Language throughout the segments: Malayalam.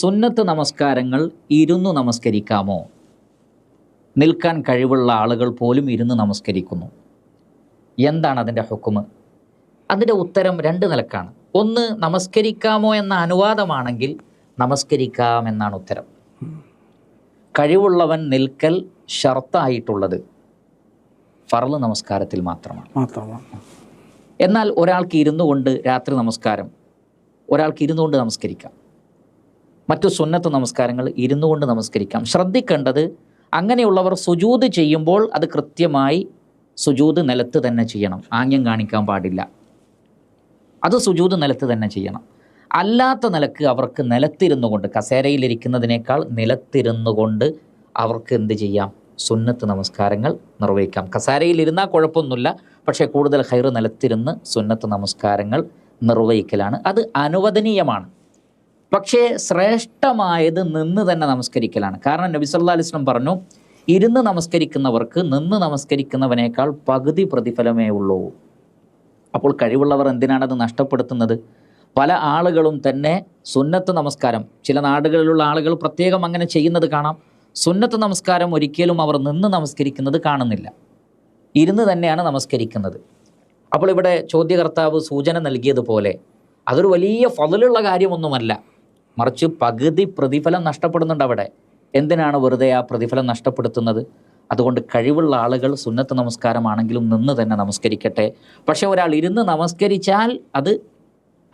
സുന്നത്ത് നമസ്കാരങ്ങൾ ഇരുന്നു നമസ്കരിക്കാമോ? നിൽക്കാൻ കഴിവുള്ള ആളുകൾ പോലും ഇരുന്ന് നമസ്കരിക്കുന്നു. എന്താണ് അതിന്റെ ഹുക്കുമ്? അതിന്റെ ഉത്തരം രണ്ട് നിലക്കാണ്. ഒന്ന് നമസ്കരിക്കാമോ എന്ന അനുവാദമാണെങ്കിൽ നമസ്കരിക്കാം എന്നാണ് ഉത്തരം. കഴിവുള്ളവൻ നിൽക്കൽ ഷർത്തായിട്ടുള്ളത് ഫറൽ നമസ്കാരത്തിൽ മാത്രമാണ്. മാത്രമാണ്. എന്നാൽ ഒരാൾക്ക് ഇരുന്നു കൊണ്ട് രാത്രി നമസ്കാരം ഒരാൾക്ക് ഇരുന്നു കൊണ്ട് നമസ്കരിക്കാം. മറ്റു സുന്നത്ത് നമസ്കാരങ്ങൾ ഇരുന്നു കൊണ്ട് നമസ്കരിക്കാം. ശ്രദ്ധിക്കേണ്ടത് അങ്ങനെയുള്ളവർ സുജൂത് ചെയ്യുമ്പോൾ അത് കൃത്യമായി സുജൂത് നിലത്ത് തന്നെ ചെയ്യണം. ആംഗ്യം കാണിക്കാൻ പാടില്ല. അത് സുജൂത് നിലത്ത് തന്നെ ചെയ്യണം. അല്ലാത്ത നിലയ്ക്ക് അവർക്ക് നിലത്തിരുന്നു കൊണ്ട് കസേരയിലിരിക്കുന്നതിനേക്കാൾ നിലത്തിരുന്നു കൊണ്ട് അവർക്ക് എന്ത് ചെയ്യാം? സുന്നത്ത് നമസ്കാരങ്ങൾ നിർവഹിക്കാം. കസാരയിലിരുന്നാൽ കുഴപ്പമൊന്നുമില്ല പക്ഷേ കൂടുതൽ ഹൈറ് നിലത്തിരുന്ന് സുന്നത്ത് നമസ്കാരങ്ങൾ നിർവഹിക്കലാണ്. അത് അനുവദനീയമാണ്. പക്ഷേ ശ്രേഷ്ഠമായത് നിന്ന് തന്നെ നമസ്കരിക്കലാണ്. കാരണം നബി സല്ലാ അലിസ്ലം പറഞ്ഞു ഇരുന്ന് നമസ്കരിക്കുന്നവർക്ക് നിന്ന് നമസ്കരിക്കുന്നവനേക്കാൾ പകുതി പ്രതിഫലമേ ഉള്ളൂ. അപ്പോൾ കഴിവുള്ളവർ എന്തിനാണത് നഷ്ടപ്പെടുത്തുന്നത്? പല ആളുകളും തന്നെ സുന്നത്ത് നമസ്കാരം ചില നാടുകളിലുള്ള ആളുകൾ പ്രത്യേകം അങ്ങനെ ചെയ്യുന്നത് കാണാം. സുന്നത്ത് നമസ്കാരം ഒരിക്കലും അവർ നിന്ന് നമസ്കരിക്കുന്നത് കാണുന്നില്ല. ഇരുന്ന് തന്നെയാണ് നമസ്കരിക്കുന്നത്. അപ്പോൾ ഇവിടെ ചോദ്യകർത്താവ് സൂചന നൽകിയതുപോലെ അതൊരു വലിയ ഫതിലുള്ള കാര്യമൊന്നുമല്ല. മറിച്ച് പകുതി പ്രതിഫലം നഷ്ടപ്പെടുന്നുണ്ട് അവിടെ. എന്തിനാണ് വെറുതെ ആ പ്രതിഫലം നഷ്ടപ്പെടുത്തുന്നത്? അതുകൊണ്ട് കഴിവുള്ള ആളുകൾ സുന്നത്ത് നമസ്കാരമാണെങ്കിലും നിന്ന് തന്നെ നമസ്കരിക്കട്ടെ. പക്ഷെ ഒരാൾ ഇരുന്ന് നമസ്കരിച്ചാൽ അത്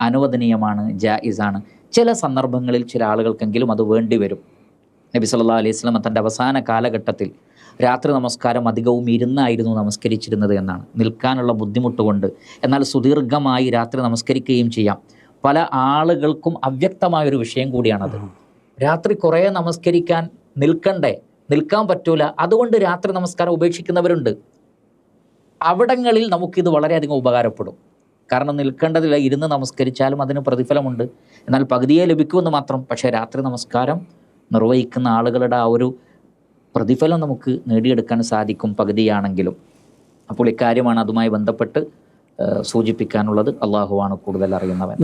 അനുവദനീയമാണ് ജായിസാണ്. ചില സന്ദർഭങ്ങളിൽ ചില ആളുകൾക്കെങ്കിലും അത് വേണ്ടി വരും. നബി സല്ലാ അലൈഹി വസല്ലം തന്റെ അവസാന കാലഘട്ടത്തിൽ രാത്രി നമസ്കാരം അധികവും ഇരുന്നായിരുന്നു നമസ്കരിച്ചിരുന്നത് എന്നാണ്. നിൽക്കാനുള്ള ബുദ്ധിമുട്ടുകൊണ്ട്. എന്നാൽ സുദീർഘമായി രാത്രി നമസ്കരിക്കുകയും ചെയ്യാം. പല ആളുകൾക്കും അവ്യക്തമായൊരു വിഷയം കൂടിയാണത്. രാത്രി കുറേ നമസ്കരിക്കാൻ നിൽക്കണ്ടേ? നിൽക്കാൻ പറ്റൂല. അതുകൊണ്ട് രാത്രി നമസ്കാരം ഉപേക്ഷിക്കുന്നവരുണ്ട്. അവിടങ്ങളിൽ നമുക്കിത് വളരെയധികം ഉപകാരപ്പെടും. കാരണം നിൽക്കേണ്ടതില്ല ഇരുന്ന് നമസ്കരിച്ചാലും അതിന് പ്രതിഫലമുണ്ട്. എന്നാൽ പകുതിയെ ലഭിക്കുമെന്ന് മാത്രം. പക്ഷേ രാത്രി നമസ്കാരം നിർവഹിക്കുന്ന ആളുകളുടെ ആ ഒരു പ്രതിഫലം നമുക്ക് നേടിയെടുക്കാൻ സാധിക്കും പകുതിയാണെങ്കിലും. അപ്പോൾ ഇക്കാര്യമാണ് അതുമായി ബന്ധപ്പെട്ട് സൂചിപ്പിക്കാനുള്ളത് അള്ളാഹുവാണ് കൂടുതൽ അറിയുന്നവൻ.